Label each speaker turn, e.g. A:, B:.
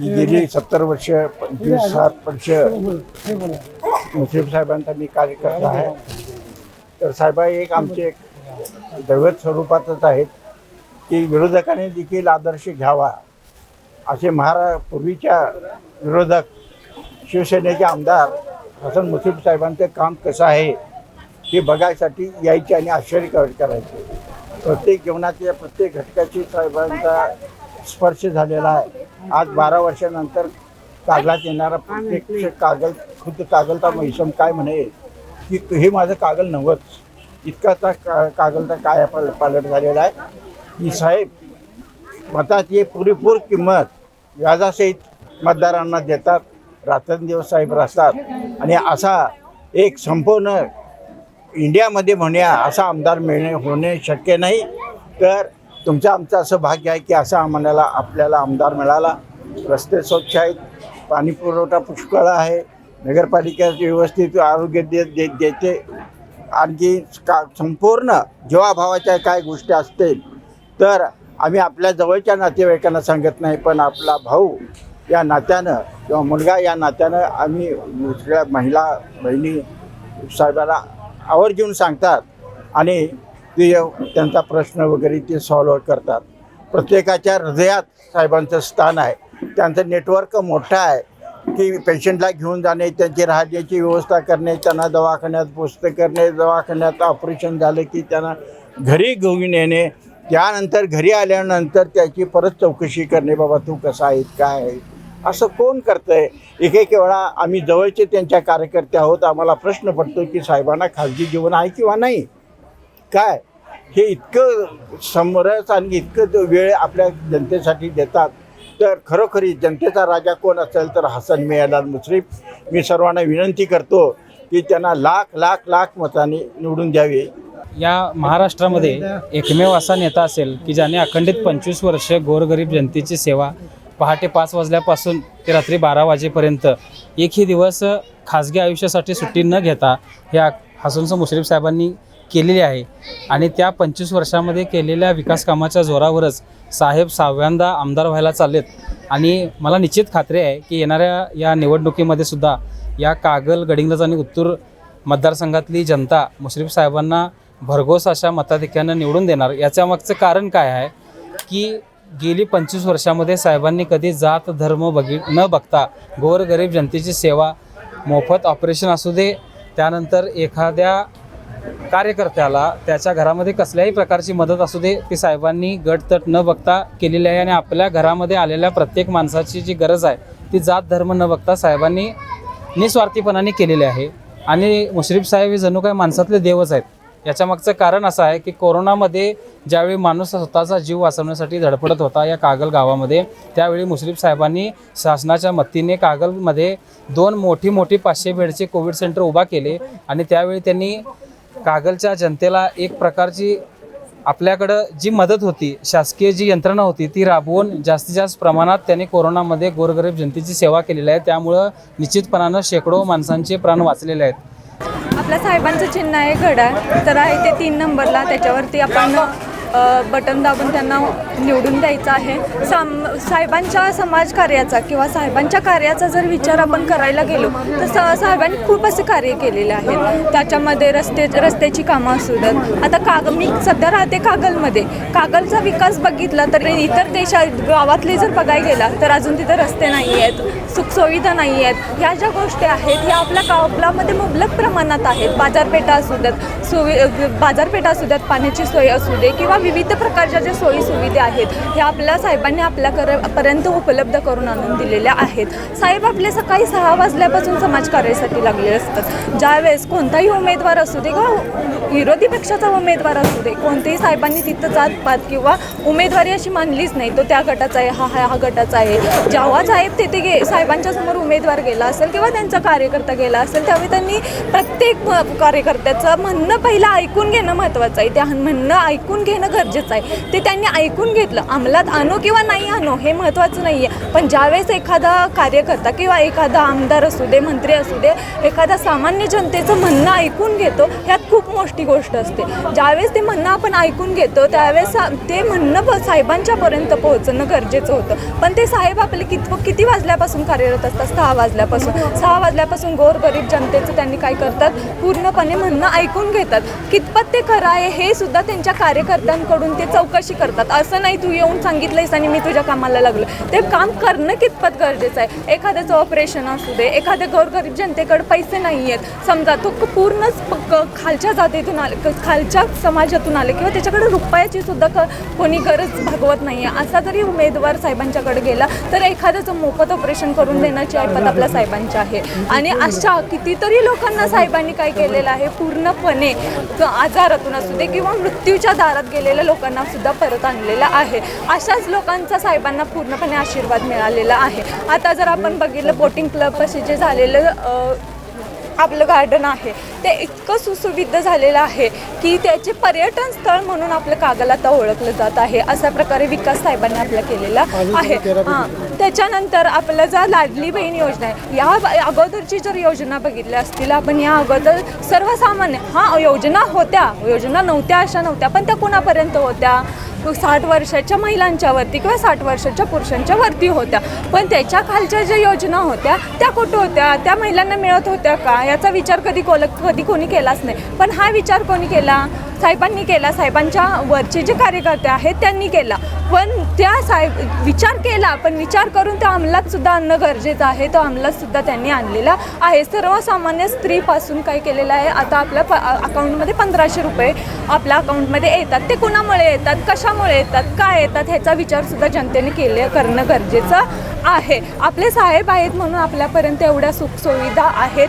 A: मी गेली सत्तर वर्ष पंचवीस सात वर्ष. मुश्रीफ साहेबांचा मी कार्यकर्ता आहे. तर साहेबा एक आमचे एक दैवत स्वरूपातच आहेत की विरोधकाने देखील आदर्श घ्यावा. असे महारा पूर्वीच्या विरोधक शिवसेनेचे आमदार हसन मुश्रीफ साहेबांचं काम कसं आहे हे बघायसाठी यायचे आणि आश्चर्य करायचे. प्रत्येक जीवनाच्या प्रत्येक घटकाशी साहेबांचा स्पर्श झालेला आहे. आज बारा वर्षानंतर कागलात येणारा प्रत्येक कागल खुद्द कागलचा मैसम काय म्हणे? की हे माझं कागल नव्हतं. इतकाचा का कागलचा काय पाल पालट झालेला आहे. की साहेब मताची पुरेपूर किंमत व्याजासहित मतदारांना देतात रात्रंदिवस साहेब राहतात. आणि असा एक संपूर्ण इंडियामध्ये म्हणूया असा आमदार मिळणे होणे शक्य नाही. तर तुमचं आमचं असं भाग्य आहे की असा आम्हाला आपल्याला आमदार मिळाला. रस्ते स्वच्छ आहेत पाणी पुरवठा पुष्कळ आहे. नगरपालिका व्यवस्थित आरोग्य दे दे देते. आणखी का संपूर्ण जीवाभावाच्या काय गोष्टी असतील तर आम्ही आपल्या जवळच्या नातेवाईकांना सांगत नाही पण आपला भाऊ या नात्यानं किंवा मुलगा या नात्यानं आम्ही सगळ्या महिला बहिणी साहेबाला आवर्जून सांगतात. आणि ते त्यांचा प्रश्न वगैरे ते सॉल्व करतात. प्रत्येकाच्या हृदयात साहेबांचं स्थान आहे. त्यांचं नेटवर्क मोठं आहे. की पेशंटला घेऊन जाणे त्यांची राहण्याची व्यवस्था करणे त्यांना दवाखान्यात पोस्ट करणे दवाखान्यात ऑपरेशन झालं की त्यांना घरी घेऊन येणे. त्यानंतर घरी आल्यानंतर त्याची परत चौकशी करणे बाबा तू कसा आहे काय आहे असं कोण करतं आहे एक एक वेळा आम्ही जवळचे त्यांच्या कार्यकर्ते आहोत. आम्हाला प्रश्न पडतो की साहेबांना खाजगी जीवन आहे किंवा नाही? काय? हे इतकं समरस आणि इतकं वेळ आपल्या जनतेसाठी देतात. तर खरोखरी जनतेचा राजा कोण असेल तर हसन मियालाल मुश्रीफ. मी सर्वांना विनंती करतो की त्यांना लाख लाख लाख मतांनी निवडून द्यावे.
B: या महाराष्ट्रामध्ये एकमेव असा नेता असेल की ज्याने अखंडित पंचवीस वर्ष गोरगरीब जनतेची सेवा पहाटे पाच वाजल्यापासून ते रात्री बारा वाजेपर्यंत एकही दिवस खाजगी आयुष्यासाठी सुट्टी न घेता ह्या हसनचं मुश्रीफ साहेबांनी केलेली आहे. आणि त्या पंचवीस वर्षामध्ये केलेल्या विकास कामाच्या जोरावरच साहेब सहाव्यांदा आमदार व्हायला चाललेत. आणि मला निश्चित खात्री आहे की येणाऱ्या या निवडणुकीमध्ये सुद्धा या कागल गडिंगज आणि उत्तूर मतदारसंघातली जनता मुश्रीफ साहेबांना भरघोस अशा मताधिक्यानं निवडून देणार याच्यामागचं कारण काय आहे की गेली पंचवीस वर्षामध्ये साहेबांनी कधी जात धर्म बघी न बघता गोरगरीब जनतेची सेवा मोफत ऑपरेशन असू दे त्यानंतर एखाद्या कार्यकर्त्याला त्याच्या घरामध्ये कसल्याही प्रकारची मदत असू दे ती साहेबांनी गटतट न बघता केलेली आहे आणि आपल्या घरामध्ये आलेल्या प्रत्येक माणसाची जी गरज आहे ती जात धर्म न बघता साहेबांनी निस्वार्थीपणाने केलेली आहे. आणि मुश्रीफ साहेब हे जणू काय माणसातले देवच आहेत. याच्यामागचं कारण असं आहे की कोरोनामध्ये ज्यावेळी माणूस स्वतःचा जीव वाचवण्यासाठी धडपडत होता या कागल गावामध्ये त्यावेळी मुश्रीफ साहेबांनी शासनाच्या मदतीने कागलमध्ये दोन मोठी मोठी पाचशे बेडचे कोविड सेंटर उभा केले आणि त्यावेळी त्यांनी कागलच्या जनतेला एक प्रकारची आपल्याकडं जी मदत होती शासकीय जी यंत्रणा होती ती राबवून जास्तीत जास्त प्रमाणात त्यांनी कोरोनामध्ये गोरगरीब जनतेची सेवा केलेली आहे. त्यामुळं निश्चितपणानं शेकडो माणसांचे प्राण वाचलेले आहेत.
C: आपल्या साहेबांचं चिन्ह आहे घडा तर आहे ते तीन नंबरला त्याच्यावरती आपण बटन दाबून त्यांना निवडून द्यायचं आहे. साम साहेबांच्या समाजकार्याचा किंवा साहेबांच्या कार्याचा जर विचार आपण करायला गेलो तर स साहेबांनी खूप असे कार्य केलेले आहेत. त्याच्यामध्ये रस्ते रस्त्याची कामं असू देत. आता काग मी सध्या राहते कागलमध्ये. कागलचा विकास बघितला तर इतर देशात गावातले जर बघायला गेला तर अजून तिथे रस्ते नाही आहेत सुखसुविधा नाही आहेत. ह्या ज्या गोष्टी आहेत ह्या आपल्या गावामध्ये मुबलक प्रमाणात आहेत. बाजारपेठा असू देत सुवि बाजारपेठा असू देत पाण्याची सोय असू दे किंवा विविध प्रकारच्या ज्या सोयी सुविधा आहेत ह्या आपल्या साहेबांनी आपल्याकडेपर्यंत उपलब्ध करून आणून दिलेल्या आहेत. साहेब आपले सकाळी सहा वाजल्यापासून समाजकार्यासाठी लागले असतात. ज्यावेळेस कोणताही उमेदवार असू दे किंवा विरोधी पक्षाचा उमेदवार असू दे कोणतेही साहेबांनी तिथं जात पात किंवा उमेदवारी अशी मानलीच नाही तो त्या गटाचा आहे हा हा हा गटाचा आहे. जेव्हा साहेब तिथे गे साहेबांच्या समोर उमेदवार गेला असेल किंवा त्यांचा कार्यकर्ता गेला असेल त्यावेळी त्यांनी प्रत्येक कार्यकर्त्याचं म्हणणं पहिलं ऐकून घेणं महत्त्वाचं आहे. त्या म्हणणं ऐकून घेणं गरजेचं आहे. ते त्यांनी ऐकून घेतलं. अंमलात आणो किंवा नाही आणो हे महत्त्वाचं नाही आहे पण ज्यावेळेस एखादा कार्यकर्ता किंवा एखादा आमदार असू दे मंत्री असू दे एखादा सामान्य जनतेचं म्हणणं ऐकून घेतो ह्यात खूप मोठी गोष्ट असते. ज्यावेळेस ते म्हणणं आपण ऐकून घेतो त्यावेळेस ते म्हणणं प- साहेबांच्यापर्यंत पोहोचणं गरजेचं होतं. पण ते साहेब आपले कित किती वाजल्यापासून कार्यरत असतात? सहा वाजल्यापासून. सहा वाजल्यापासून गोरगरीब जनतेचं त्यांनी काय करतात? पूर्णपणे म्हणणं ऐकून घेतात. कितपत ते खरं आहे हे सुद्धा त्यांच्या कार्यकर्त्यांकडून ते चौकशी करतात. असं नाही तू येऊन सांगितलंयस आणि मी तुझ्या कामाला लागलो. ते काम करणं कितपत गरजेचं आहे? एखाद्याचं ऑपरेशन असू दे एखाद्या गोरगरीब जनतेकडे पैसे नाही आहेत समजा तो पूर्णच खालच्या जातीतून आले खालच्या समाजातून आले किंवा त्याच्याकडे रुपयाची सुद्धा क कोणी गरज भागवत नाही आहे असा जरी उमेदवार साहेबांच्याकडे गेला तर एखाद्याचं मोफत ऑपरेशन करून देण्याची ऐपत आपल्या साहेबांची आहे. आणि अशा कितीतरी लोकांना साहेबांनी काय केलेलं आहे? पूर्णपणे आजारातून असू दे किंवा मृत्यूच्या दारात गेले गेलेल्या लोकांना सुद्धा परत आणलेलं आहे. अशाच लोकांचा साहेबांना पूर्णपणे आशीर्वाद मिळालेला आहे. आता जर आपण बघितलं बोटिंग क्लब असे जे झालेलं आपलं गार्डन आहे. ते इतकं सुसुविध झालेलं आहे की त्याचे पर्यटन स्थळ म्हणून आपलं कागल आता ओळखलं जात आहे. अशा प्रकारे विकास साहेबांनी आपला केलेला आहे. हां. त्याच्यानंतर आपलं जर लाडली बहीण योजना आहे या अगोदरची जर योजना बघितल्या असतील आपण या अगोदर सर्वसामान्य हां योजना होत्या. योजना नव्हत्या अशा नव्हत्या पण त्या कुणापर्यंत होत्या? साठ वर्षाच्या महिलांच्या वरती किंवा साठ वर्षाच्या पुरुषांच्या वरती होत्या. पण त्याच्या खालच्या ज्या योजना होत्या त्या कुठं होत्या? त्या महिलांना मिळत होत्या का? याचा विचार कधी कोल कधी कोणी केलाच नाही. पण हा विचार कोणी केला? साहेबांनी केला साहेबांच्या वरचे जे कार्यकर्ते आहेत त्यांनी केला. पण त्या साहेब विचार केला पण विचार करून त्या अंमलात सुद्धा आणणं गरजेचं आहे. तो अंमलात सुद्धा त्यांनी आणलेला आहे. सर्वसामान्य स्त्रीपासून काय केलेलं आहे. आता आपल्या प अकाउंटमध्ये पंधराशे रुपये आपल्या अकाउंटमध्ये येतात. ते कुणामुळे येतात? कशामुळे येतात? काय येतात? ह्याचा विचारसुद्धा जनतेने केले करणं गरजेचं आहे. आपले साहेब आहेत म्हणून आपल्यापर्यंत एवढ्या सुखसुविधा आहेत.